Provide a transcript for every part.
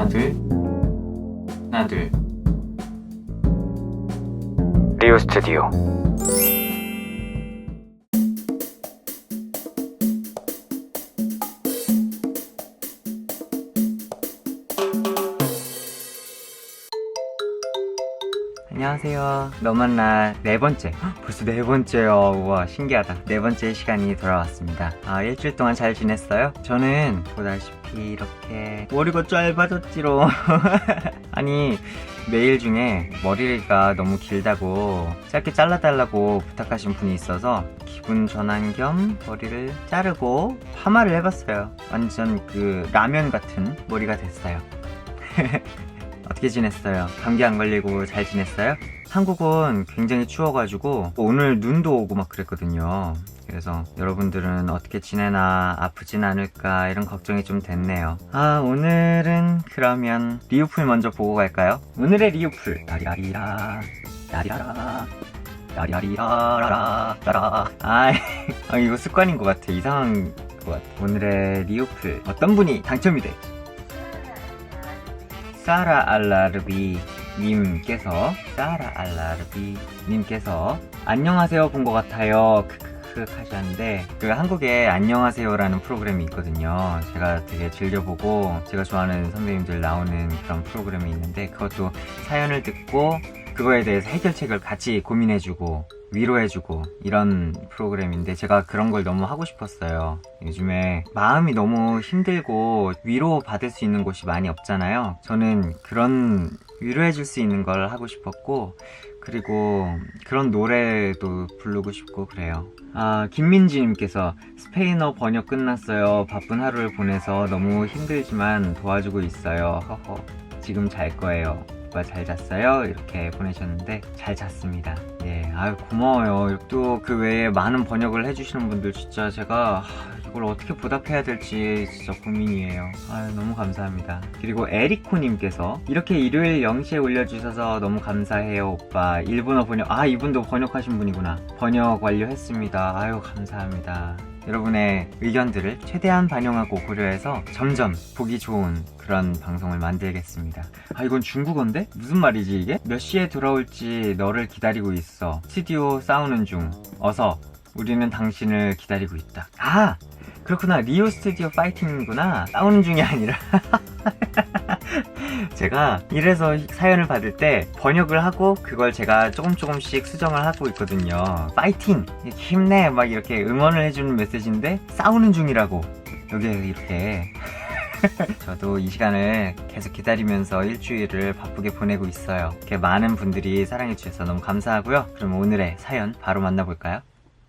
하나 둘. 하나 둘. 리오 스튜디오 안녕하세요. 너만 나 네 번째. 헉, 벌써 네 번째요. 우와 신기하다. 네 번째 시간이 돌아왔습니다. 아 일주일 동안 잘 지냈어요? 저는 보다시피 이렇게 머리가 짧아졌지로 아니 메일 중에 머리가 너무 길다고 짧게 잘라달라고 부탁하신 분이 있어서 기분 전환 겸 머리를 자르고 파마를 해봤어요. 완전 그 라면 같은 머리가 됐어요 어떻게 지냈어요? 감기 안 걸리고 잘 지냈어요? 한국은 굉장히 추워가지고 오늘 눈도 오고 막 그랬거든요. 그래서 여러분들은 어떻게 지내나 아프진 않을까 이런 걱정이 좀 됐네요. 아 오늘은 그러면 리우풀 먼저 보고 갈까요? 오늘의 리우풀 라리라리라 라리라라 라리라리라라라 라라 아 아, 이거 습관인 것 같아 이상한 것 같아 오늘의 리우풀 어떤 분이 당첨이 될지 사라 알라르비 님께서 사라 알라르비 님께서 안녕하세요 본 것 같아요. 크크크 하셨는데 그 한국에 안녕하세요라는 프로그램이 있거든요. 제가 되게 즐겨보고 제가 좋아하는 선배님들 나오는 그런 프로그램이 있는데 그것도 사연을 듣고 그거에 대해서 해결책을 같이 고민해주고 위로해주고 이런 프로그램인데 제가 그런 걸 너무 하고 싶었어요. 요즘에 마음이 너무 힘들고 위로 받을 수 있는 곳이 많이 없잖아요. 저는 그런 위로해줄 수 있는 걸 하고 싶었고 그리고 그런 노래도 부르고 싶고 그래요. 아, 김민지님께서 스페인어 번역 끝났어요. 바쁜 하루를 보내서 너무 힘들지만 도와주고 있어요. 허허. 지금 잘 거예요. 오빠 잘 잤어요? 이렇게 보내셨는데 잘 잤습니다. 예, 아유 고마워요. 또 그 외에 많은 번역을 해주시는 분들 진짜 제가 하, 이걸 어떻게 보답해야 될지 진짜 고민이에요. 아유 너무 감사합니다. 그리고 에리코님께서 이렇게 일요일 0시에 올려주셔서 너무 감사해요 오빠. 일본어 번역 아 이분도 번역하신 분이구나. 번역 완료했습니다. 아유 감사합니다. 여러분의 의견들을 최대한 반영하고 고려해서 점점 보기 좋은 그런 방송을 만들겠습니다. 아, 이건 중국어인데? 무슨 말이지 이게? 몇 시에 돌아올지 너를 기다리고 있어. 스튜디오 싸우는 중. 어서. 우리는 당신을 기다리고 있다. 아! 그렇구나. 리오 스튜디오 파이팅이구나. 싸우는 중이 아니라. 제가 이래서 사연을 받을 때 번역을 하고 그걸 제가 조금 조금씩 수정을 하고 있거든요. 파이팅! 힘내! 막 이렇게 응원을 해주는 메시지인데 싸우는 중이라고. 여기에 이렇게. 저도 이 시간을 계속 기다리면서 일주일을 바쁘게 보내고 있어요. 이렇게 많은 분들이 사랑해주셔서 너무 감사하고요. 그럼 오늘의 사연 바로 만나볼까요?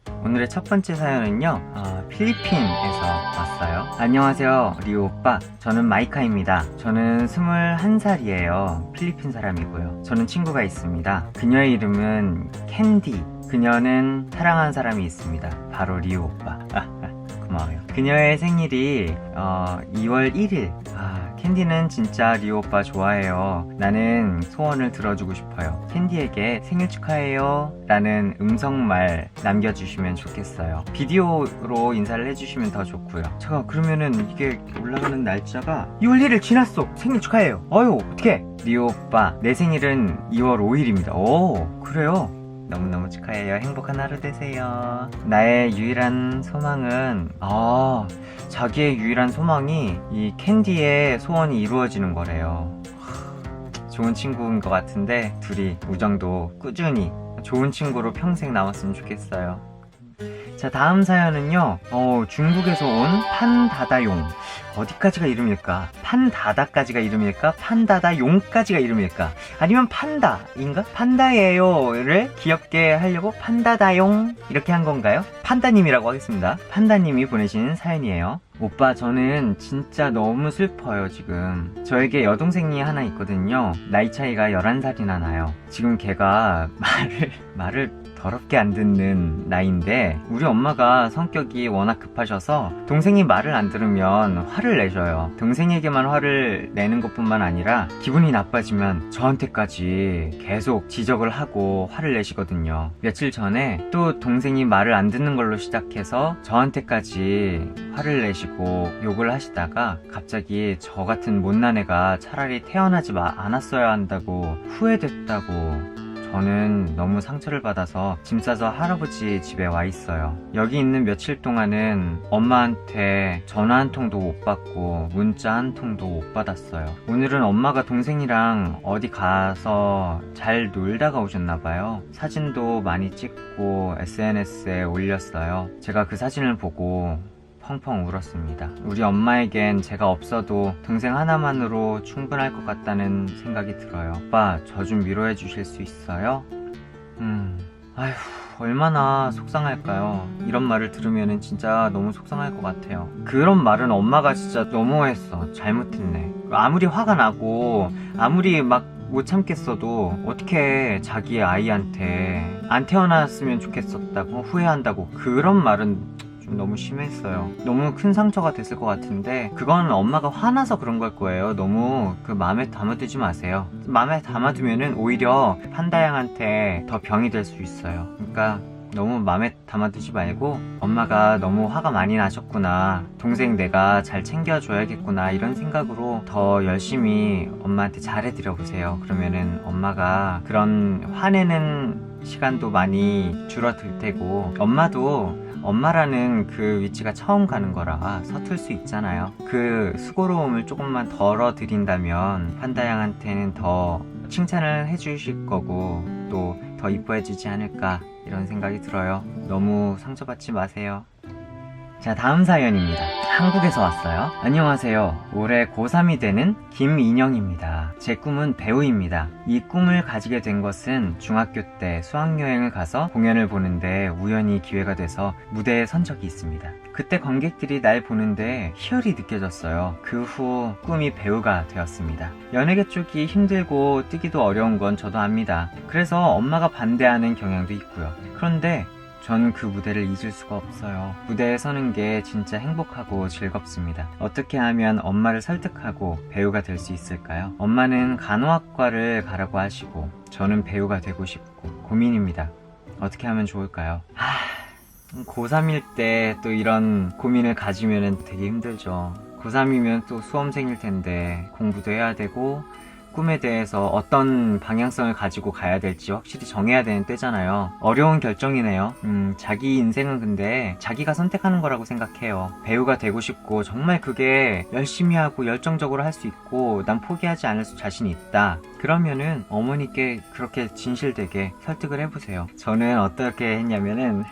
오늘의 첫 번째 사연은요, 어, 필리핀에서 왔어요. 안녕하세요, 리오 오빠. 저는 마이카입니다. 저는 21살이에요. 필리핀 사람이고요. 저는 친구가 있습니다. 그녀의 이름은 캔디. 그녀는 사랑하는 사람이 있습니다. 바로 리오 오빠. 고마워요. 그녀의 생일이 어, 2월 1일. 아, 캔디는 진짜 리오 오빠 좋아해요. 나는 소원을 들어주고 싶어요. 캔디에게 생일 축하해요. 라는 음성말 남겨주시면 좋겠어요. 비디오로 인사를 해주시면 더 좋고요. 잠깐, 그러면은 이게 올라가는 날짜가 2월 1일 지났어. 생일 축하해요. 어휴, 어떡해. 리오 오빠, 내 생일은 2월 5일입니다. 오, 그래요. 너무너무 축하해요. 행복한 하루 되세요. 나의 유일한 소망은, 아, 자기의 유일한 소망이 이 캔디의 소원이 이루어지는 거래요. 하, 좋은 친구인 것 같은데, 둘이 우정도 꾸준히 좋은 친구로 평생 남았으면 좋겠어요. 자, 다음 사연은요, 어, 중국에서 온 판다다용. 어디까지가 이름일까? 판다다까지가 이름일까? 판다다용까지가 이름일까? 아니면 판다인가? 판다예요를 귀엽게 하려고 판다다용 이렇게 한 건가요? 판다님이라고 하겠습니다. 판다님이 보내신 사연이에요. 오빠 저는 진짜 너무 슬퍼요 지금 저에게 여동생이 하나 있거든요 나이 차이가 11살이나 나요 지금 걔가 말을 말을 더럽게 안 듣는 나이인데 우리 엄마가 성격이 워낙 급하셔서 동생이 말을 안 들으면 화를 내셔요. 동생에게만 화를 내는 것뿐만 아니라 기분이 나빠지면 저한테까지 계속 지적을 하고 화를 내시거든요. 며칠 전에 또 동생이 말을 안 듣는 걸로 시작해서 저한테까지 화를 내시고 욕을 하시다가 갑자기 저 같은 못난 애가 차라리 태어나지 마- 않았어야 한다고 후회됐다고 저는 너무 상처를 받아서 짐 싸서 할아버지 집에 와 있어요. 여기 있는 며칠 동안은 엄마한테 전화 한 통도 못 받고 문자 한 통도 못 받았어요. 오늘은 엄마가 동생이랑 어디 가서 잘 놀다가 오셨나 봐요. 사진도 많이 찍고 SNS에 올렸어요. 제가 그 사진을 보고 펑펑 울었습니다. 우리 엄마에겐 제가 없어도 동생 하나만으로 충분할 것 같다는 생각이 들어요. 오빠, 저 좀 위로해 주실 수 있어요? 음, 아휴, 얼마나 속상할까요? 이런 말을 들으면 진짜 너무 속상할 것 같아요. 그런 말은 엄마가 진짜 너무했어. 잘못했네. 아무리 화가 나고, 아무리 막 못 참겠어도 어떻게 자기 아이한테 안 태어났으면 좋겠었다고 후회한다고 그런 말은 좀 너무 심했어요. 너무 큰 상처가 됐을 것 같은데 그건 엄마가 화나서 그런 걸 거예요. 너무 그 마음에 담아두지 마세요. 마음에 담아두면은 오히려 판다양한테 더 병이 될 수 있어요. 그러니까 너무 마음에 담아두지 말고 엄마가 너무 화가 많이 나셨구나. 동생 내가 잘 챙겨줘야겠구나. 이런 생각으로 더 열심히 엄마한테 잘해드려 보세요. 그러면은 엄마가 그런 화내는 시간도 많이 줄어들 테고 엄마도 엄마라는 그 위치가 처음 가는 거라 서툴 수 있잖아요. 그 수고로움을 조금만 덜어드린다면 판다양한테는 더 칭찬을 해주실 거고 또 더 이뻐해주지 않을까 이런 생각이 들어요. 너무 상처받지 마세요. 자, 다음 사연입니다. 한국에서 왔어요. 안녕하세요. 올해 고3이 되는 김인영입니다. 제 꿈은 배우입니다. 이 꿈을 가지게 된 것은 중학교 때 수학여행을 가서 공연을 보는데 우연히 기회가 돼서 무대에 선 적이 있습니다. 그때 관객들이 날 보는데 희열이 느껴졌어요. 그 후 꿈이 배우가 되었습니다. 연예계 쪽이 힘들고 뛰기도 어려운 건 저도 압니다. 그래서 엄마가 반대하는 경향도 있고요. 그런데 전그 무대를 잊을 수가 없어요. 무대에 서는 게 진짜 행복하고 즐겁습니다. 어떻게 하면 엄마를 설득하고 배우가 될 수 있을까요? 엄마는 간호학과를 가라고 하시고 저는 배우가 되고 싶고 고민입니다. 어떻게 하면 좋을까요? 하... 고3일 때 또 이런 고민을 가지면 되게 힘들죠. 고3이면 또 수험생일 텐데 공부도 해야 되고 꿈에 대해서 어떤 방향성을 가지고 가야 될지 확실히 정해야 되는 때잖아요. 어려운 결정이네요. 음, 자기 인생은 근데 자기가 선택하는 거라고 생각해요. 배우가 되고 싶고 정말 그게 열심히 하고 열정적으로 할 수 있고 난 포기하지 않을 수 자신이 있다. 그러면은 어머니께 그렇게 진실되게 설득을 해보세요. 저는 어떻게 했냐면은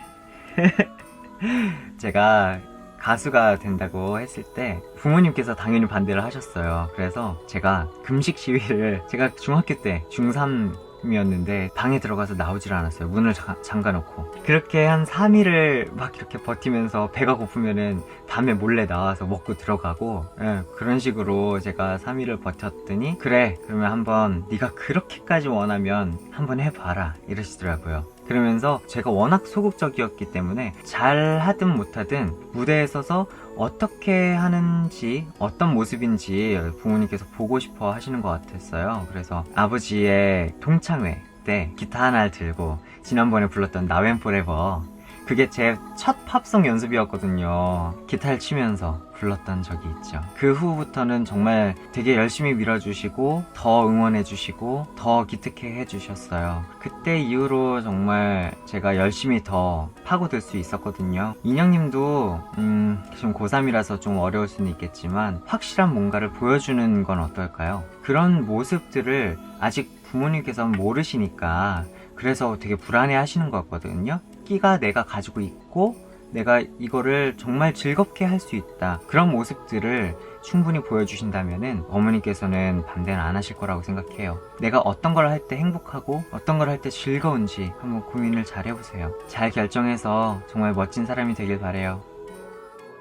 제가 가수가 된다고 했을 때 부모님께서 당연히 반대를 하셨어요. 그래서 제가 금식 시위를 제가 중학교 때 중3 이었는데 방에 들어가서 나오질 않았어요. 문을 잠가 놓고. 그렇게 한 3일을 막 이렇게 버티면서 배가 고프면은 밤에 몰래 나와서 먹고 들어가고 예, 그런 식으로 제가 3일을 버텼더니 그래 그러면 한번 네가 그렇게까지 원하면 한번 해봐라 이러시더라고요. 그러면서 제가 워낙 소극적이었기 때문에 잘 하든 못하든 무대에 서서 어떻게 하는지 어떤 모습인지 부모님께서 보고 싶어 하시는 것 같았어요. 그래서 아버지의 동창회 때 기타 하나를 들고 지난번에 불렀던 나웬 포레버 그게 제 첫 팝송 연습이었거든요. 기타를 치면서 불렀던 적이 있죠. 그 후부터는 정말 되게 열심히 밀어주시고, 더 응원해주시고, 더 기특해 해주셨어요. 그때 이후로 정말 제가 열심히 더 파고들 수 있었거든요. 인형님도, 음, 지금 고3이라서 좀 어려울 수는 있겠지만, 확실한 뭔가를 보여주는 건 어떨까요? 그런 모습들을 아직 부모님께서는 모르시니까, 그래서 되게 불안해 하시는 것 같거든요. 끼가 내가 가지고 있고 내가 이거를 정말 즐겁게 할 수 있다. 그런 모습들을 충분히 보여주신다면은 어머니께서는 반대는 안 하실 거라고 생각해요. 내가 어떤 걸 할 때 행복하고 어떤 걸 할 때 즐거운지 한번 고민을 잘 해보세요. 잘 결정해서 정말 멋진 사람이 되길 바래요.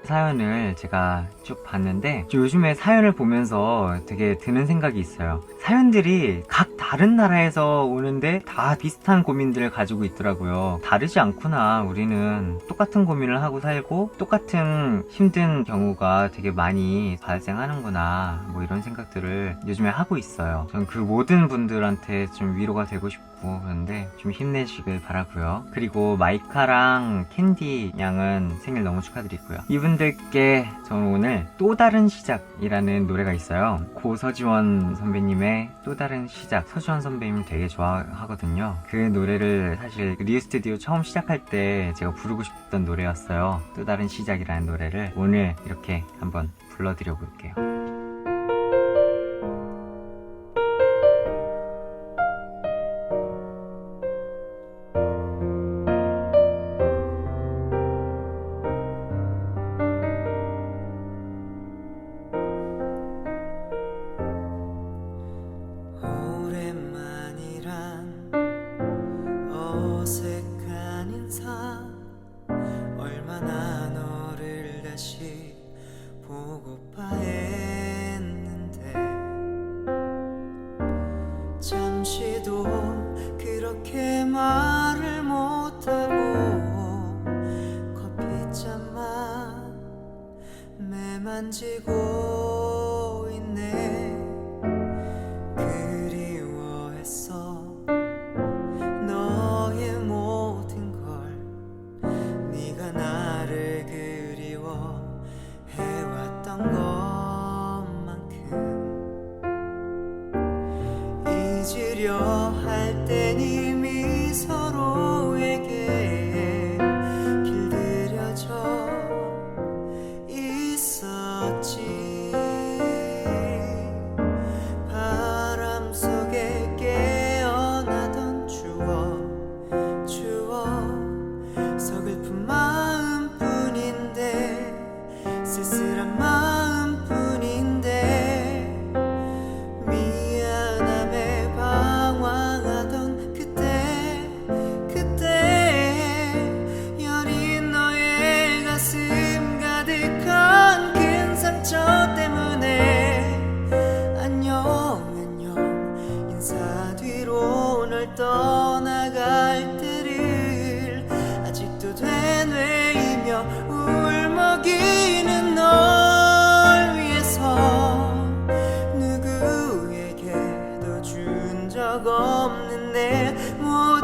사연을 제가 쭉 봤는데 요즘에 사연을 보면서 되게 드는 생각이 있어요. 사연들이 각 다른 나라에서 오는데 다 비슷한 고민들을 가지고 있더라고요. 다르지 않구나. 우리는 똑같은 고민을 하고 살고 똑같은 힘든 경우가 되게 많이 발생하는구나. 뭐 이런 생각들을 요즘에 하고 있어요. 전 그 모든 분들한테 좀 위로가 되고 싶고 그런데 좀 힘내시길 바라고요. 그리고 마이카랑 캔디 양은 생일 너무 축하드리고요. 이분들께 저는 오늘 또 다른 시작이라는 노래가 있어요. 고 서지원 선배님의 또 다른 시작. 서지원 선배님 되게 좋아하거든요. 그 노래를 사실 리우 스튜디오 처음 시작할 때 제가 부르고 싶던 노래였어요. 또 다른 시작이라는 노래를 오늘 이렇게 한번 불러드려 볼게요. 보고파 했 내 모든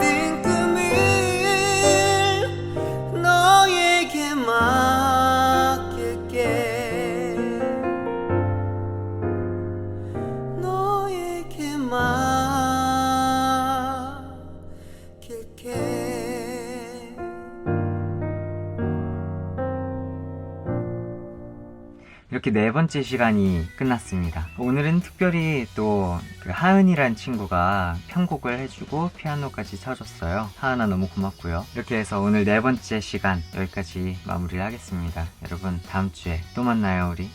이렇게 네 번째 시간이 끝났습니다. 오늘은 특별히 또 그 하은이란 친구가 편곡을 해주고 피아노까지 쳐줬어요. 하은아 너무 고맙고요. 이렇게 해서 오늘 네 번째 시간 여기까지 마무리를 하겠습니다. 여러분 다음 주에 또 만나요 우리.